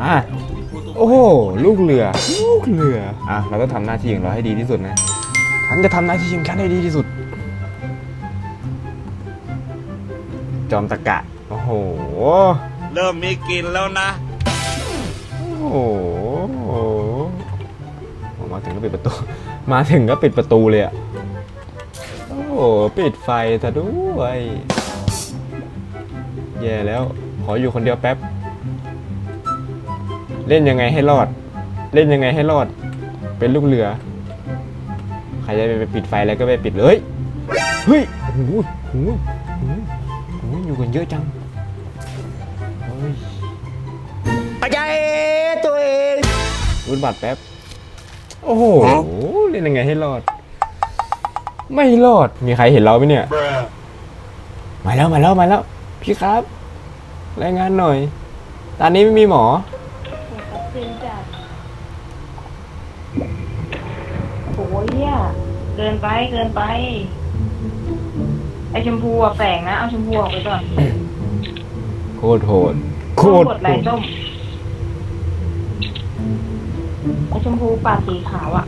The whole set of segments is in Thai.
มา โอ้โหลูกเรือ ลูกเรือ อะ เราต้องทำหน้าที่ของเราให้ดีที่สุดนะ ฉันจะทำหน้าที่ของฉันให้ดีที่สุด จอมตะกะ โอ้โห เริ่มมีกลินแล้วนะ โอ้โหมาถึงก็ปิดประตู มาถึงก็ปิดประตูเลยอะโอ้โหปิดไฟซะด้วย แย่แล้ว ขออยู่คนเดียวแป๊บ เล่นยังไงให้รอด เล่นยังไงให้รอด เป็นลูกเรือ ใครจะไปปิดไฟอะไรก็ไปปิดเลยเฮ้ยโอ้โหโอ้โหโอ้โหโอ้โหอยู่กันเยอะจังเฮ้ยปัจจัยตัวเองรุดบัตรแป๊บ โอ้โห เล่นยังไงให้รอด ไม่รอด มีใครเห็นเราไหมเนี่ย มาแล้วมาแล้วมาแล้ว พี่ครับ รายงานหน่อย ตอนนี้ไม่มีหมอ เนี่ยเกินไปเกินไป ไอชมพูอะแฝงนะ เอาชมพูออกไปก่อนโคตรโหดโคตรกดโหไลดน์ส้มไอชมพูปาดสีขาวอะ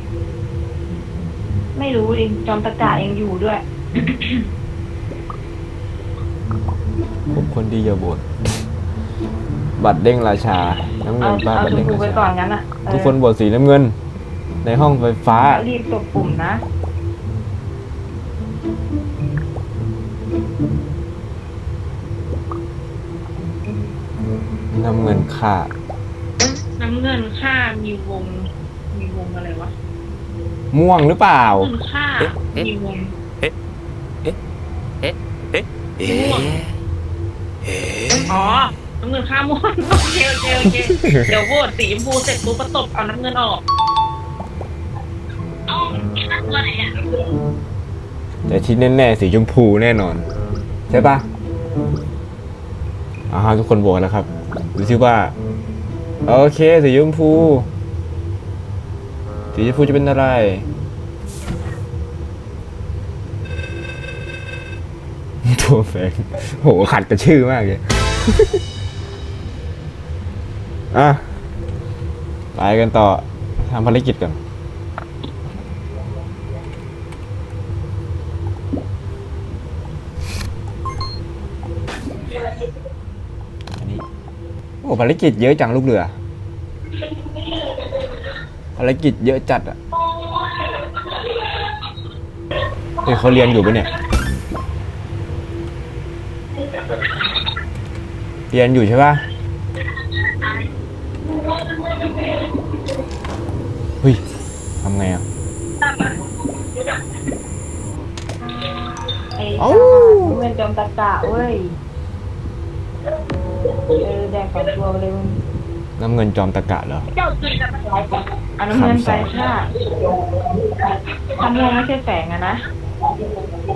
ไม่รู้ดิจอมตะกะยังอยู่ด้วย ผมคนดีอย่าบ่นบัตรเด้งราชา น้ำเงิเอานป้าเอาบัตรชมเด้งพูราไปก่อชานงั้นอะเออทุกคนบทสีน้ำเงิน ในห้องไฟฟ้า รีบกดปุ่มนะ น้ำเงินค่าน้ำเงินค่ามีวง มีวงอะไรวะม่วงหรือเปล่า น้ำเงินค่ามีวงเอ๊ะอ๋อน้ำเงินค่าม่วงโอเคโอเคโอเคเดี๋ยวโหวตสีชมพูเสร็จปุ๊บก็ตบเอาน้ำเงินออกเอา ตัวไหนอะแต่ที่แน่ๆสีชมพูแน่นอน ใช่ปะอ่าฮะทุกคนบอกแล้วครับดูซิว่า โอเคสีชมพู สีชมพูจะเป็นอะไรตัวแฝงโหขัดกับชื่อมากเลย อะ ไปกันต่อทำภารกิจก่อน อ้ภารกิจเยอะจังลูกเรือ ภารกิจเยอะจัดอะเฮ้ยเขาเรียนอยู่ปะเนี่ย เรียนอยู่ใช่ปะเฮ้ยทำไงอะไอ้เอ้าน้ำเงินจอมตะกะเว้ย เออแดกสองตัวไปเลยมึงน้ำเงินจอมตะกะเหรอเอาน้ำเงินไปค่ะถ้าม่วงไม่ใช่แฝงอะนะ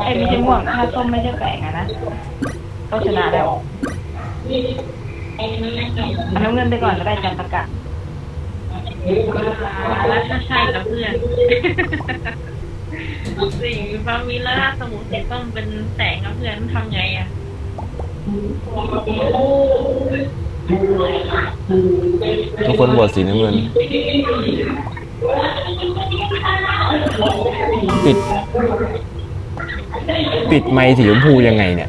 ไอ้ยไม่ใช่ม่วงถ้าส้มไม่ใช่แฝงอะนะก็ชนะแล้วเอาน้ำเงินไปก่อนก็ได้จอมตะกะแล้วถ้าใช่กับเพื่อนสีฟ้ามีแล้วถ้าสมมติสีส้มเป็นแสงกับเพื่อนทำไงอะ ทุกคนบวชสีน้ำเงิน ปิด ปิดไมค์สีชมพูยังไงเนี่ย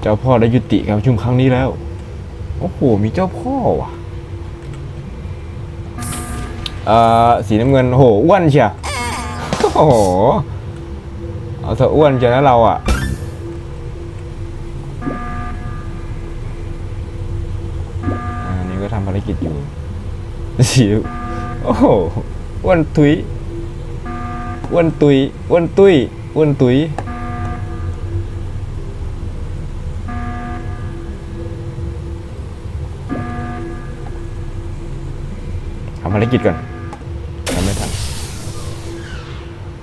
เจ้าพ่อได้ยุติการประชุมครั้งนี้แล้ว โอ้โห มีเจ้าพ่อว่ะ เอ่อ สีน้ำเงินโอ้โหอ้วนเชียว โอ้โห เอาเธอะอ้วนเชียวนะเราอะอ่านี่ก็ทำภารกิจอยู่สิวโอ้โห อ้วนตุย อ้วนตุย อ้วนตุย อ้วนตุยทำภารกิจก่อน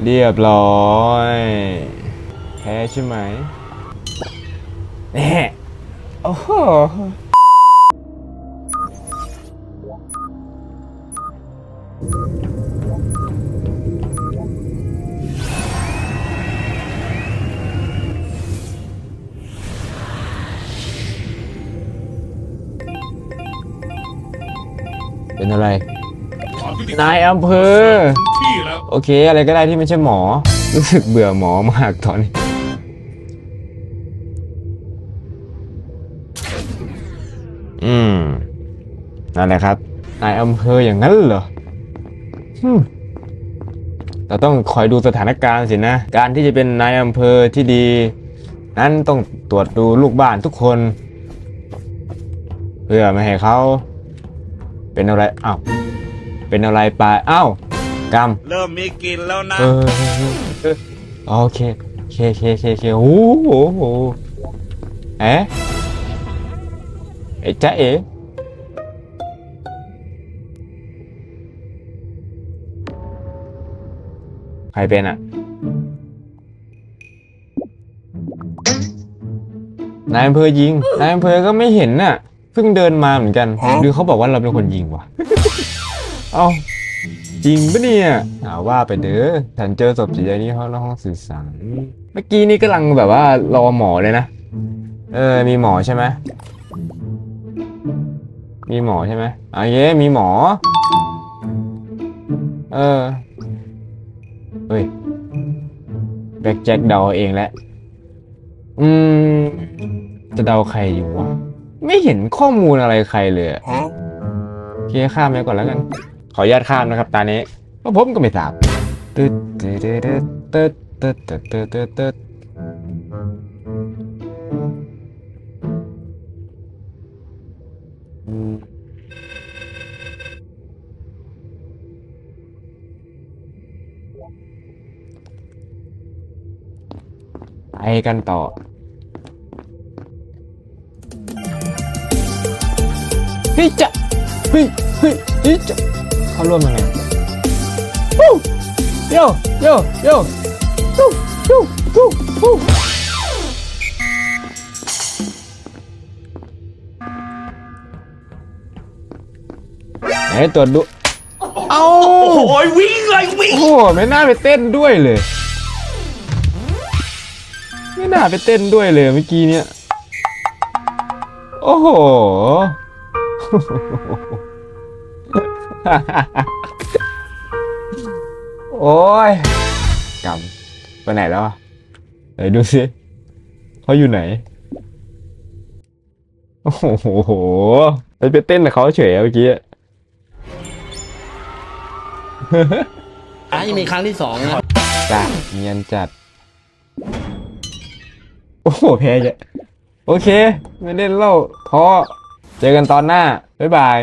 เรียบร้อยแพ้ใช่ไหมแน่โอ้โหเป็นอะไร นายอำเภอ โอเค อะไรก็ได้ที่ไม่ใช่หมอ รู้สึกเบื่อหมอมากตอนนี้ อืม นั่นแหละครับ นายอำเภออย่างนั้นเหรอเราต้องคอยดูสถานการณ์สินะ การที่จะเป็นนายอำเภอที่ดี นั้นต้องตรวจดูลูกบ้านทุกคน เพื่อไม่ให้เขาเป็นอะไร อ้าว เป็นอะไรไป อ้าว กรรมเริ่มมีกลินแล้วนะ เออเออโอเคเคเคเคเคโอ้โหโอ้โหเอ๊ะเอ๊ะจ๊ะเอ๋ใครเป็นอะ นายอำเภอยิง นายอำเภอก็ไม่เห็นน่ะ เพิ่งเดินมาเหมือนกัน หรือเขาบอกว่าเราเป็นคนยิงวะ เอ้า จริงปะเนี่ยหาว่าไปเด้อฉันเจอศพสีแดงที่ห้องห้องสื่อสารเมื่อกี้นี่กำลังแบบว่ารอหมอเลยนะ เออ มีหมอใช่ไหมมีหมอใช่ไหมโอเคมีหมอ เออเฮ้ยแบ็กแจ็คเดาเองแหละ อืม จะเดาใครอยู่วะ ไม่เห็นข้อมูลอะไรใครเลยอะโอเคข้ามไปก่อนแล้วกัน ขออนุญาตข้ามนะครับตานี้เพราะผมก็ไม่ทราบตึ๊ดตึ๊ดตึ๊ดตึ๊ดตึ๊ดตึ๊ดตึ๊ดตึ๊ดอืมไปกันต่อเฮ้ยจะเฮ้ยเฮ้ยเฮ้ยจะ เข้าร่วมยังไงวู้โยโยโยวู้วู้วู้วู้ไหนตรวจดู เอ้าโอ้ยวิ่งเลยวิ่ง โอ้โหไม่น่าไปเต้นด้วยเลย ไม่น่าไปเต้นด้วยเลยเมื่อกี้เนี่ย โอ้โห โอ้ยกำไปไหนแล้วอะไหนดูสิเขาอยู่ไหน โอ้โหไปไปเต้นกับเขาเฉยอะเมื่อกี้อะยังมีครั้งที่สองนะจ้ะเนียนจัด โอ้โหแพ้เยอะโอเค ไม่เล่นเล่าพอเจอกันตอนหน้า บ๊ายบาย